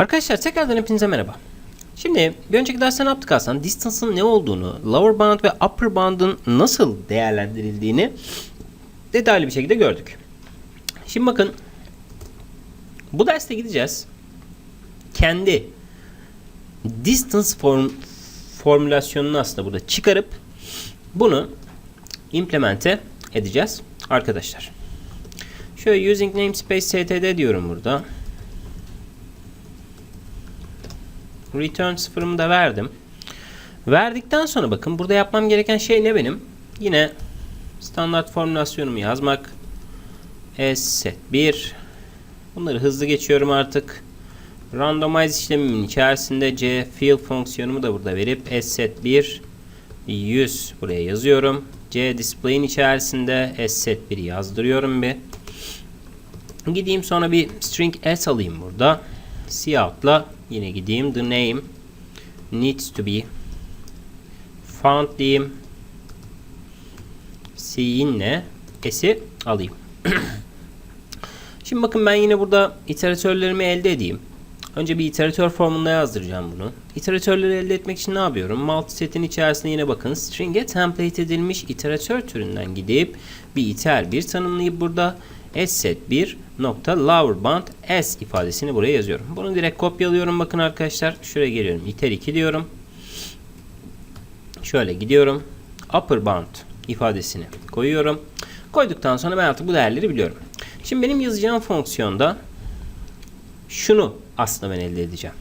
Arkadaşlar tekrardan hepinize merhaba. Şimdi bir önceki derste ne yaptık aslında? Distance'ın ne olduğunu, lower bound ve upper bound'ın nasıl değerlendirildiğini detaylı bir şekilde gördük. Şimdi bakın bu derste gideceğiz. Kendi distance form formülasyonunu aslında burada çıkarıp bunu implemente edeceğiz arkadaşlar. Şöyle using namespace std diyorum burada. Return sıfırımı da verdim. Verdikten sonra bakın burada yapmam gereken şey ne benim? Yine standart formülasyonumu yazmak. S set 1. Bunları hızlı geçiyorum artık. Randomize işlemimin içerisinde C fill fonksiyonumu da burada verip S set 1 100 buraya yazıyorum. C display'in içerisinde S set 1 yazdırıyorum bir. Gideyim sonra bir string s alayım burada. Cout'la yine gideyim. The name needs to be found diyeyim. C'inle s'i alayım. Şimdi bakın ben yine burada iteratörlerimi elde edeyim. Önce bir iteratör formunda yazdıracağım bunu. İteratörleri elde etmek için ne yapıyorum? Multiset'in içerisinde yine bakın string'e template edilmiş iteratör türünden gidip bir iter bir tanımlayıp burada set 1 nokta lower bound s ifadesini buraya yazıyorum. Bunu direkt kopyalıyorum bakın arkadaşlar. Şuraya geliyorum. iter 2 diyorum. Şöyle gidiyorum. Upper bound ifadesini koyuyorum. Koyduktan sonra ben artık bu değerleri biliyorum. Şimdi benim yazacağım fonksiyonda şunu aslında ben elde edeceğim.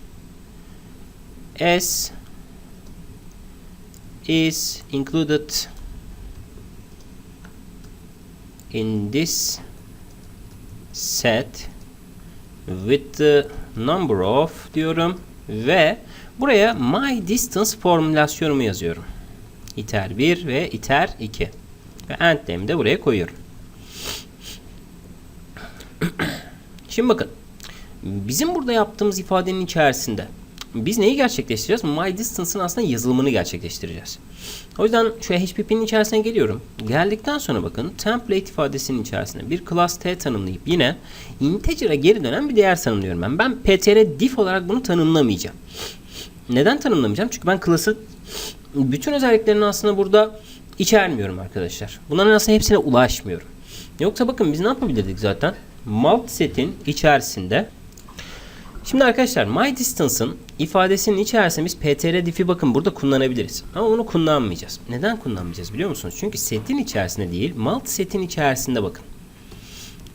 S is included in this set with the number of diyorum ve buraya my distance formülasyonumu yazıyorum. iter 1 ve iter 2 ve end'lerimi de buraya koyuyorum. Şimdi bakın bizim burada yaptığımız ifadenin içerisinde biz neyi gerçekleştireceğiz? My distance'ın aslında yazılımını gerçekleştireceğiz. O yüzden şu HPP'nin içerisine geliyorum. Geldikten sonra bakın template ifadesinin içerisine bir class t tanımlayıp yine integer'a geri dönen bir değer tanımlıyorum ben. Ben ptr diff olarak bunu tanımlamayacağım. Neden tanımlamayacağım? Çünkü ben class'ı bütün özelliklerini aslında burada içermiyorum arkadaşlar. Bunların aslında hepsine ulaşmıyorum. Yoksa bakın biz ne yapabilirdik zaten? Multiset'in içerisinde Şimdi arkadaşlar my distance'ın ifadesinin içerisinde biz ptr diff'i bakın burada kullanabiliriz. Ama bunu kullanmayacağız. Neden kullanmayacağız biliyor musunuz? Çünkü setin içerisinde değil, multi setin içerisinde bakın.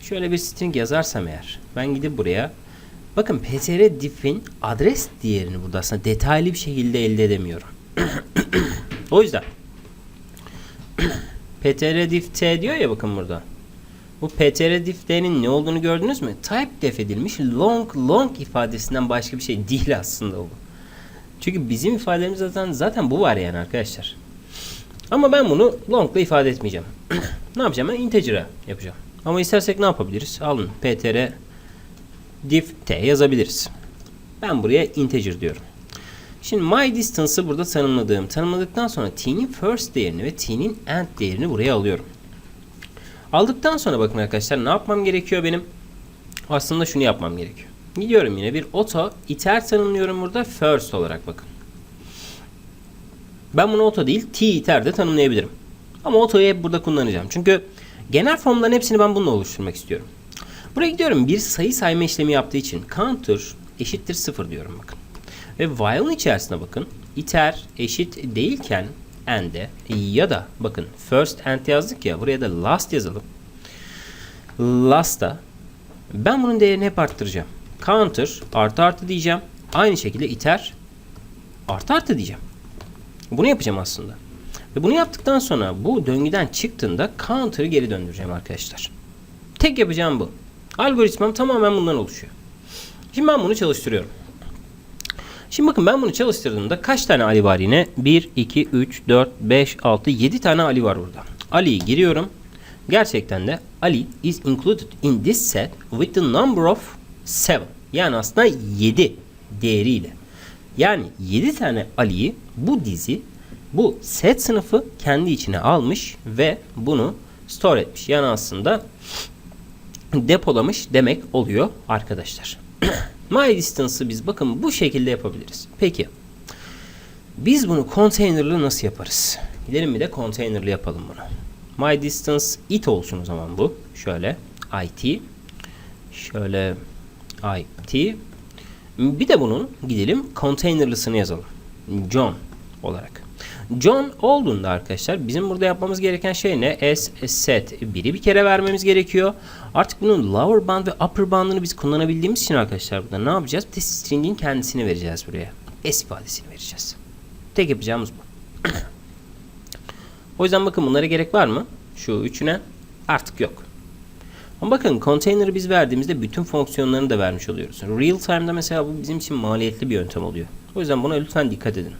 Şöyle bir string yazarsam eğer ben gidip buraya bakın ptr diff'in adres değerini burada aslında detaylı bir şekilde elde edemiyorum. o yüzden ptr diff t diyor ya bakın burada. Bu ptr diff'lerin ne olduğunu gördünüz mü? Type def edilmiş long long ifadesinden başka bir şey değil aslında bu. Çünkü bizim ifademiz zaten zaten bu var yani arkadaşlar. Ama ben bunu long'la ifade etmeyeceğim. ne yapacağım ben? Integer'a yapacağım. Ama istersek ne yapabiliriz? Alın ptr diff t yazabiliriz. Ben buraya integer diyorum. Şimdi my distance'ı burada tanımladığım. Tanımladıktan sonra t'nin first değerini ve t'nin end değerini buraya alıyorum. Aldıktan sonra bakın arkadaşlar ne yapmam gerekiyor benim? Aslında şunu yapmam gerekiyor. Gidiyorum yine bir auto iter tanımlıyorum burada first olarak bakın. Ben bunu auto değil t iter de tanımlayabilirim. Ama auto'yu hep burada kullanacağım. Çünkü genel formların hepsini ben bununla oluşturmak istiyorum. Buraya gidiyorum bir sayı sayma işlemi yaptığı için counter eşittir 0 diyorum bakın. Ve while'ın içerisine bakın. iter eşit değilken end'e ya da bakın first end yazdık ya buraya da last yazalım. Last'ta ben bunun değerini hep arttıracağım. Counter artı artı diyeceğim. Aynı şekilde iter artı artı diyeceğim. Bunu yapacağım aslında. Ve bunu yaptıktan sonra bu döngüden çıktığında counter'ı geri döndüreceğim arkadaşlar. Tek yapacağım bu. Algoritmam tamamen bundan oluşuyor. Şimdi ben bunu çalıştırıyorum. Şimdi bakın ben bunu çalıştırdığımda kaç tane Ali var yine? 1, 2, 3, 4, 5, 6, 7 tane Ali var burada. Ali'yi giriyorum. Gerçekten de Ali is included in this set with the number of 7. Yani aslında 7 değeriyle. Yani 7 tane Ali'yi bu dizi bu set sınıfı kendi içine almış ve bunu store etmiş. Yani aslında depolamış demek oluyor arkadaşlar. My distance'ı biz bakın bu şekilde yapabiliriz. Peki. Biz bunu container'lı nasıl yaparız? Gidelim bir de container'lı yapalım bunu. My distance it olsun o zaman bu. Şöyle it. Şöyle it. Bir de bunun gidelim container'lısını yazalım. John olarak. John olduğunda arkadaşlar bizim burada yapmamız gereken şey ne? S set biri bir kere vermemiz gerekiyor. Artık bunun lower band ve upper bandını biz kullanabildiğimiz için arkadaşlar burada ne yapacağız? Bir de string'in kendisini vereceğiz buraya. S ifadesini vereceğiz. Tek yapacağımız bu. o yüzden bakın bunlara gerek var mı? Şu üçüne artık yok. Ama bakın container'ı biz verdiğimizde bütün fonksiyonlarını da vermiş oluyoruz. Real time'da mesela bu bizim için maliyetli bir yöntem oluyor. O yüzden buna lütfen dikkat edin.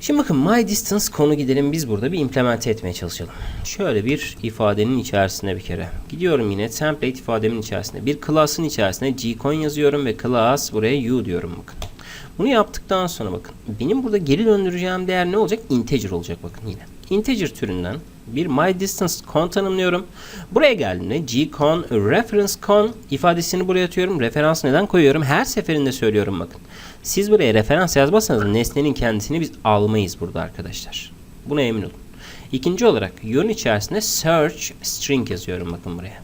Şimdi bakın my distance konu gidelim biz burada bir implemente etmeye çalışalım. Şöyle bir ifadenin içerisine bir kere. Gidiyorum yine template ifademin içerisine. Bir class'ın içerisine gcon yazıyorum ve class buraya u diyorum bakın. Bunu yaptıktan sonra bakın benim burada geri döndüreceğim değer ne olacak? Integer olacak bakın yine. Integer türünden bir my distance con tanımlıyorum. Buraya geldiğimde gcon reference con ifadesini buraya atıyorum. Referans neden koyuyorum? Her seferinde söylüyorum bakın. Siz buraya referans yazmazsanız nesnenin kendisini biz almayız burada arkadaşlar. Buna emin olun. İkinci olarak yön içerisinde search string yazıyorum bakın buraya.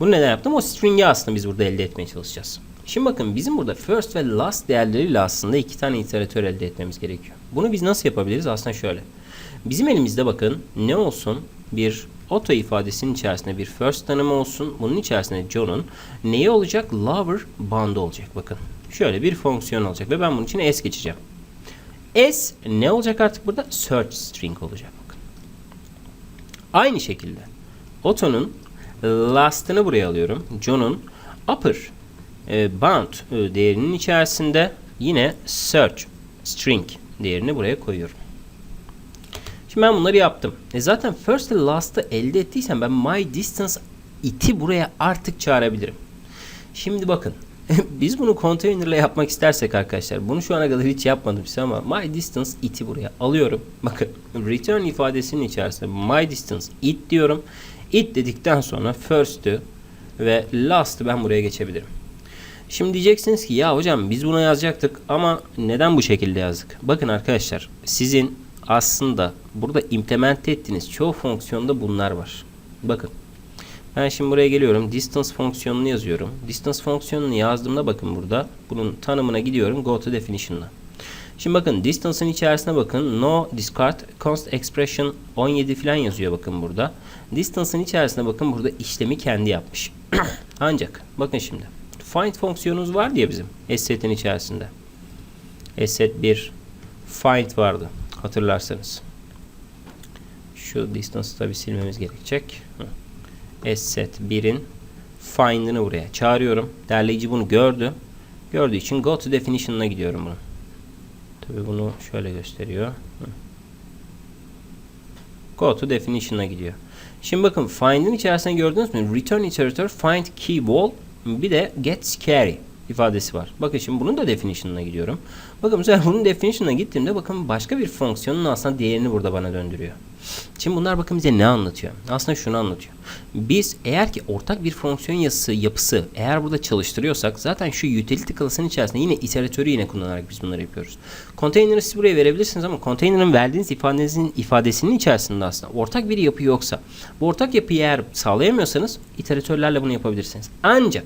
Bunu neden yaptım? O string'i aslında biz burada elde etmeye çalışacağız. Şimdi bakın bizim burada first ve last değerleriyle aslında iki tane iteratör elde etmemiz gerekiyor. Bunu biz nasıl yapabiliriz? Aslında şöyle. Bizim elimizde bakın ne olsun? Bir auto ifadesinin içerisinde bir first tanımı olsun. Bunun içerisinde John'un neyi olacak? Lover bandı olacak bakın. Şöyle bir fonksiyon olacak ve ben bunun için s geçeceğim. S ne olacak artık burada? Search string olacak bakın. Aynı şekilde auto'nun last'ını buraya alıyorum. John'un upper e, bound e, değerinin içerisinde yine search string değerini buraya koyuyorum. Şimdi ben bunları yaptım. E zaten first ve last'ı elde ettiysem ben my distance it'i buraya artık çağırabilirim. Şimdi bakın. Biz bunu container ile yapmak istersek arkadaşlar. Bunu şu ana kadar hiç yapmadım size ama my distance it'i buraya alıyorum. Bakın return ifadesinin içerisinde my distance it diyorum. It dedikten sonra first'ü ve last'ı ben buraya geçebilirim. Şimdi diyeceksiniz ki ya hocam biz buna yazacaktık ama neden bu şekilde yazdık? Bakın arkadaşlar sizin aslında burada implement ettiğiniz çoğu fonksiyonda bunlar var. Bakın. Ben şimdi buraya geliyorum. Distance fonksiyonunu yazıyorum. Distance fonksiyonunu yazdığımda bakın burada. Bunun tanımına gidiyorum. Go to definition'la. Şimdi bakın distance'ın içerisine bakın. No discard const expression 17 falan yazıyor bakın burada. Distance'ın içerisine bakın burada işlemi kendi yapmış. Ancak bakın şimdi. Find fonksiyonumuz var diye bizim set'in içerisinde. set 1 find vardı hatırlarsanız. Şu distance'ı tabi silmemiz gerekecek. Set 1'in find'ını buraya çağırıyorum. Derleyici bunu gördü. Gördüğü için go to definition'ına gidiyorum bunu. Tabi bunu şöyle gösteriyor. Go to definition'a gidiyor. Şimdi bakın find'in içerisinde gördünüz mü? Return iterator find key wall bir de get scary ifadesi var. Bakın şimdi bunun da definition'ına gidiyorum. Bakın mesela bunun definition'ına gittiğimde bakın başka bir fonksiyonun aslında değerini burada bana döndürüyor. Şimdi bunlar bakın bize ne anlatıyor? Aslında şunu anlatıyor. Biz eğer ki ortak bir fonksiyon yapısı, yapısı eğer burada çalıştırıyorsak zaten şu utility class'ın içerisinde yine iteratörü yine kullanarak biz bunları yapıyoruz. Container'ı siz buraya verebilirsiniz ama container'ın verdiğiniz ifadenizin ifadesinin içerisinde aslında ortak bir yapı yoksa bu ortak yapıyı eğer sağlayamıyorsanız iteratörlerle bunu yapabilirsiniz. Ancak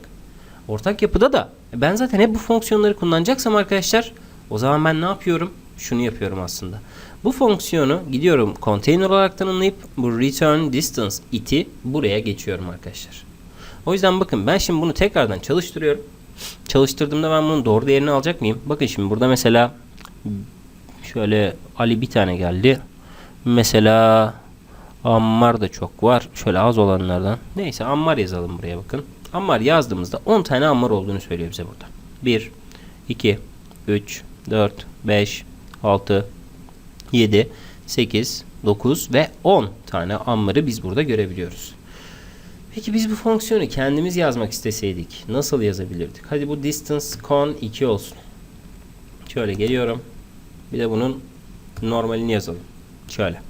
ortak yapıda da ben zaten hep bu fonksiyonları kullanacaksam arkadaşlar o zaman ben ne yapıyorum? Şunu yapıyorum aslında. Bu fonksiyonu gidiyorum container olarak tanımlayıp bu return distance it'i buraya geçiyorum arkadaşlar. O yüzden bakın ben şimdi bunu tekrardan çalıştırıyorum. Çalıştırdığımda ben bunun doğru değerini alacak mıyım? Bakın şimdi burada mesela şöyle Ali bir tane geldi. Mesela Ammar da çok var. Şöyle az olanlardan. Neyse Ammar yazalım buraya bakın. Ammar yazdığımızda 10 tane Ammar olduğunu söylüyor bize burada. 1, 2, 3, 4, 5, 6, 7, 8, 9 ve 10 tane Ammar'ı biz burada görebiliyoruz. Peki biz bu fonksiyonu kendimiz yazmak isteseydik nasıl yazabilirdik? Hadi bu distance con 2 olsun. Şöyle geliyorum. Bir de bunun normalini yazalım. Şöyle.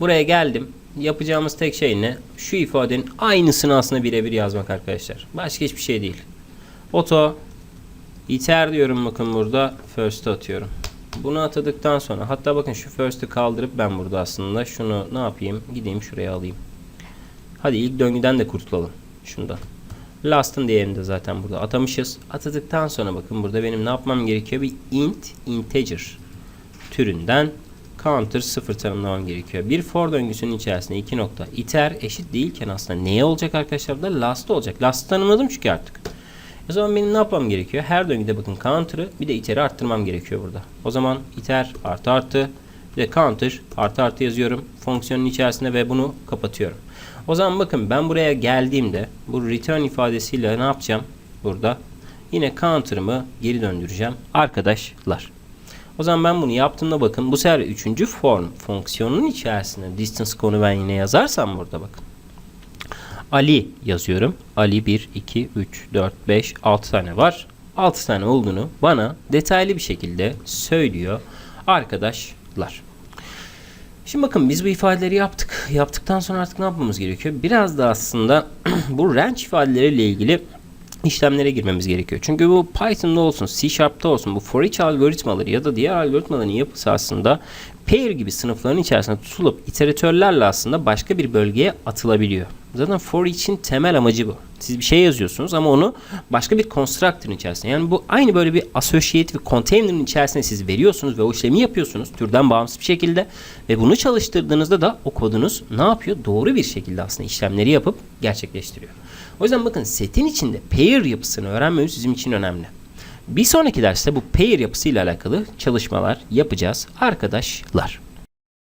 Buraya geldim. yapacağımız tek şey ne? Şu ifadenin aynısını aslında birebir yazmak arkadaşlar. Başka hiçbir şey değil. Auto iter diyorum bakın burada first'ı atıyorum. Bunu atadıktan sonra hatta bakın şu first'ı kaldırıp ben burada aslında şunu ne yapayım? Gideyim şuraya alayım. Hadi ilk döngüden de kurtulalım. Şundan. Last'ın değerini de zaten burada atamışız. Atadıktan sonra bakın burada benim ne yapmam gerekiyor? Bir int integer türünden counter 0 tanımlamam gerekiyor. Bir for döngüsünün içerisinde iki nokta iter eşit değilken aslında neye olacak arkadaşlar? Da last olacak. Last'ı tanımladım çünkü artık. O zaman benim ne yapmam gerekiyor? Her döngüde bakın counter'ı bir de iter'i arttırmam gerekiyor burada. O zaman iter artı artı bir de counter artı artı yazıyorum fonksiyonun içerisinde ve bunu kapatıyorum. O zaman bakın ben buraya geldiğimde bu return ifadesiyle ne yapacağım? Burada yine counter'ımı geri döndüreceğim arkadaşlar. O zaman ben bunu yaptığımda bakın bu sefer üçüncü form fonksiyonun içerisinde distance konu ben yine yazarsam burada bakın. Ali yazıyorum. Ali 1, 2, 3, 4, 5, 6 tane var. 6 tane olduğunu bana detaylı bir şekilde söylüyor arkadaşlar. Şimdi bakın biz bu ifadeleri yaptık. Yaptıktan sonra artık ne yapmamız gerekiyor? Biraz da aslında bu range ifadeleriyle ilgili işlemlere girmemiz gerekiyor. Çünkü bu Python'da olsun, C Sharp'ta olsun bu for each algoritmaları ya da diğer algoritmaların yapısı aslında pair gibi sınıfların içerisinde tutulup iteratörlerle aslında başka bir bölgeye atılabiliyor. Zaten for each'in temel amacı bu. Siz bir şey yazıyorsunuz ama onu başka bir constructor'ın içerisinde. Yani bu aynı böyle bir associate ve container'ın içerisine siz veriyorsunuz ve o işlemi yapıyorsunuz türden bağımsız bir şekilde ve bunu çalıştırdığınızda da o kodunuz ne yapıyor? Doğru bir şekilde aslında işlemleri yapıp gerçekleştiriyor. O yüzden bakın setin içinde pair yapısını öğrenmemiz bizim için önemli. Bir sonraki derste bu pair yapısıyla alakalı çalışmalar yapacağız arkadaşlar.